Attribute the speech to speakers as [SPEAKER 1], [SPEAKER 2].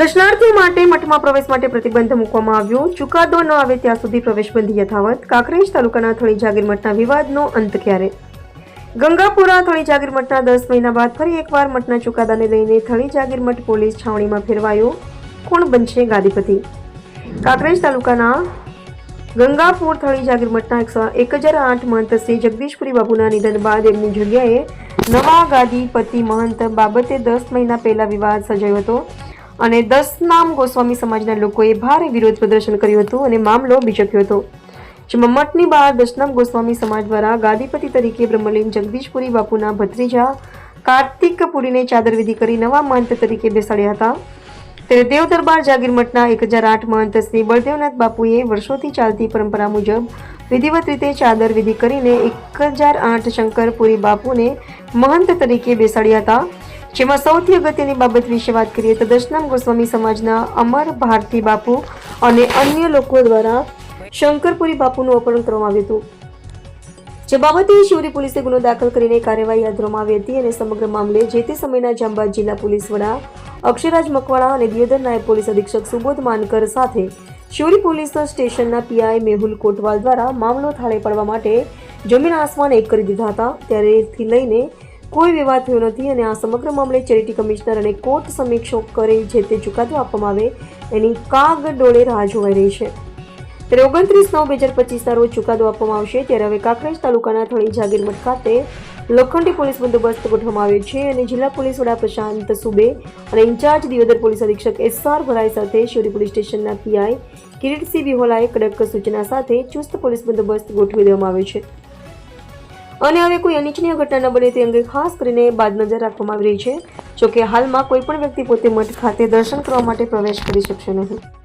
[SPEAKER 1] દર્શનાર્થીઓ માટે મઠમાં પ્રવેશ માટે પ્રતિબંધ મૂકવામાં આવ્યો. ચુકાદો ન આવે ત્યાં સુધી પ્રવેશબંધી યથાવત. કાંકરેજ તાલુકાના થોડી જાગીર મઠના વિવાદનો અંત ક્યારે? ગંગાપુરા થળી જાગીર મઠના દસ મહિના બાદ ફરી એકવાર મઠના ચુકાદાને લઈને થળી જાગીર મઠ પોલીસ છાવણીમાં ફેરવાયો. કોણ બનશે ગાદીપતિ? કાંકરેજ તાલુકાના ગંગાપુર થળી જાગીર મઠના એક હજાર આઠ મહંત શ્રી જગદીશપુરી બાબુના નિધન બાદ એમની જગ્યાએ નવા ગાદીપતિ મહંત બાબતે દસ મહિના પહેલા વિવાદ સર્જાયો હતો. અને દસનામ ગોસ્વામી સમાજના લોકોએ ભારે વિરોધ પ્રદર્શન કર્યું હતું અને મામલો બીચક્યો હતો. જેમાં મઠની બહાર દશનામ ગોસ્વામી સમાજ દ્વારા ગાદીપતિ તરીકે બ્રહ્મલીન જગદીશપુરી, બાપુના ભત્રીજા કાર્તિકપુરીને ચાદરવિધિ ચાદર વિધિ કરી નવા મહંત તરીકે બેસાડ્યા હતા. ત્યારે દેવ દરબાર જાગીર મઠના એક હજાર આઠ મહંત શ્રી બળદેવનાથ બાપુએ વર્ષોથી ચાલતી પરંપરા મુજબ વિધિવત રીતે ચાદર વિધિ કરીને એક હજાર આઠ શંકરપુરી બાપુને મહંત તરીકે બેસાડ્યા હતા. જેમાં સૌથી અગત્યની બાબત વિશે વાત કરીએ તો દશનામ ગોસ્વામી સમાજના અમર ભારતી બાપુ અને અન્ય લોકો દ્વારા શંકરપુરી બાપુનું અપહરણ કરવામાં આવ્યું હતું. જે બાબતે શિવરી પોલીસે ગુનો દાખલ કરીને કાર્યવાહી હાથ ધરવામાં આવી હતી અને સમગ્ર મામલે જે તે સમયના જાંબાદ જિલ્લા પોલીસ વડા અક્ષરાજ મકવાણા અને દિયોદર નાયબ પોલીસ અધિક્ષક સુબોધ માનકર સાથે શિવરી પોલીસ સ્ટેશનના પીઆઈ મેહુલ કોટવાલ દ્વારા મામલો થાળે પાડવા માટે જમીન આસમાન એક કરી દીધા હતા. ત્યારેથી લઈને કોઈ વિવાદ થયો નથી અને આ સમગ્ર મામલે ચેરિટી કમિશનર અને કોર્ટ સમીક્ષો કરે જે તે ચુકાદો આપવામાં આવે એની કાગ ડોળે રાહ જોવાઈ રહી છે. ત્યારે ઓગણત્રીસ નવ બે હજાર પચીસના રોજ ચુકાદો આપવામાં આવશે ત્યારે હવે કાંકરેજ તાલુકાના થળી જાગીરમઠ ખાતે લોખંડી પોલીસ બંદોબસ્ત ગોઠવવામાં આવ્યો છે અને જિલ્લા પોલીસ વડા પ્રશાંત સુબે અને ઇન્ચાર્જ દિયોદર પોલીસ અધિક્ષક એસ આર ભરાઈ સાથે શિવરી પોલીસ સ્ટેશનના પીઆઈ કિરીટસિંહ વિહોલાએ કડક સૂચના સાથે ચુસ્ત પોલીસ બંદોબસ્ત ગોઠવી દેવામાં આવ્યો છે. અને હવે કોઈ અનિચ્છનીય ઘટના ન બને તે અંગે ખાસ કરીને બાદ નજર રાખવામાં આવી રહી છે. જોકે હાલમાં કોઈ પણ વ્યક્તિ પોતે મઠ ખાતે દર્શન કરવા માટે પ્રવેશ કરી શકશે નહીં.